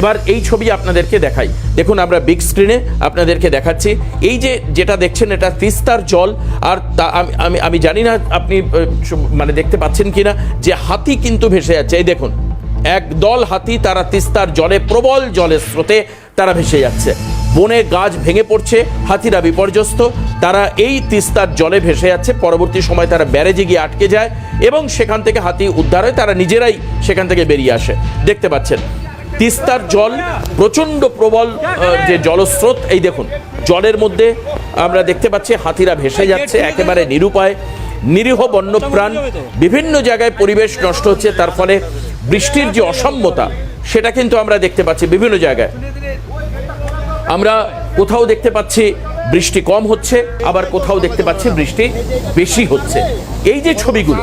এবার এই ছবি আপনাদেরকে দেখাই। দেখুন আমরা বিগ স্ক্রিনে আপনাদেরকে দেখাচ্ছি। এই যে যেটা দেখছেন, এটা তিস্তার জল। আর তা আমি আমি জানি না আপনি মানে দেখতে পাচ্ছেন কিনা, যে হাতি কিন্তু ভেসে যাচ্ছে। এই দেখুন, এক দল হাতি, তারা তিস্তার জলে, প্রবল জলের স্রোতে তারা ভেসে যাচ্ছে। বনে গাছ ভেঙে পড়ছে, হাতিরা বিপর্যস্ত। তারা এই তিস্তার জলে ভেসে যাচ্ছে। পরবর্তী সময় তারা ব্যারেজে গিয়ে আটকে যায় এবং সেখান থেকে হাতি উদ্ধার হয়। তারা নিজেরাই সেখান থেকে বেরিয়ে আসে। দেখতে পাচ্ছেন তিস্তার জল, প্রচণ্ড প্রবল যে জলস্রোত, এই দেখুন, জলের মধ্যে আমরা দেখতে পাচ্ছি হাতিরা ভেসে যাচ্ছে, একেবারে নিরুপায়, নিরীহ বন্যপ্রাণ, বিভিন্ন জায়গায় পরিবেশ নষ্ট হচ্ছে, তার ফলে বৃষ্টির যে অসম্যতা সেটা কিন্তু আমরা দেখতে পাচ্ছি বিভিন্ন জায়গায়। আমরা কোথাও দেখতে পাচ্ছি বৃষ্টি কম হচ্ছে, আবার কোথাও দেখতে পাচ্ছি বৃষ্টি বেশি হচ্ছে। এই যে ছবিগুলো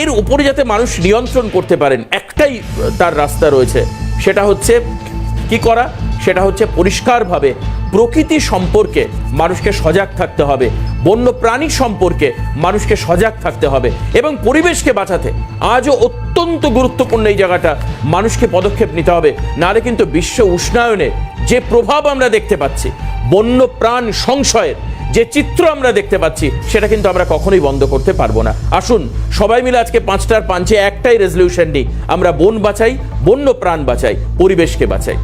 এর উপরে যাতে মানুষ নিয়ন্ত্রণ করতে পারেন, একটাই তার রাস্তা রয়েছে। সেটা হচ্ছে কি করা? সেটা হচ্ছে পরিষ্কারভাবে প্রকৃতি সম্পর্কে মানুষকে সজাগ থাকতে হবে। বন্য প্রাণী সম্পর্কে মানুষকে সজাগ থাকতে হবে এবং পরিবেশকে বাঁচাতে আজও অত্যন্ত গুরুত্বপূর্ণ এই জায়গাটা মানুষকে পদক্ষেপ নিতে হবে। নাহলে কিন্তু বিশ্ব উষ্ণায়নে যে প্রভাব আমরা দেখতে পাচ্ছি বন্য প্রাণ সংশয়ের যে চিত্র আমরা দেখতে পাচ্ছি, সেটা কিন্তু আমরা কখনোই বন্ধ করতে পারব না। আসুন, সবাই মিলে আজকে পাঁচটার পাঞ্চে একটাই রেজলিউশন নিই আমরা বন বাঁচাই, বন্য প্রাণ বাঁচাই, পরিবেশকে বাঁচাই।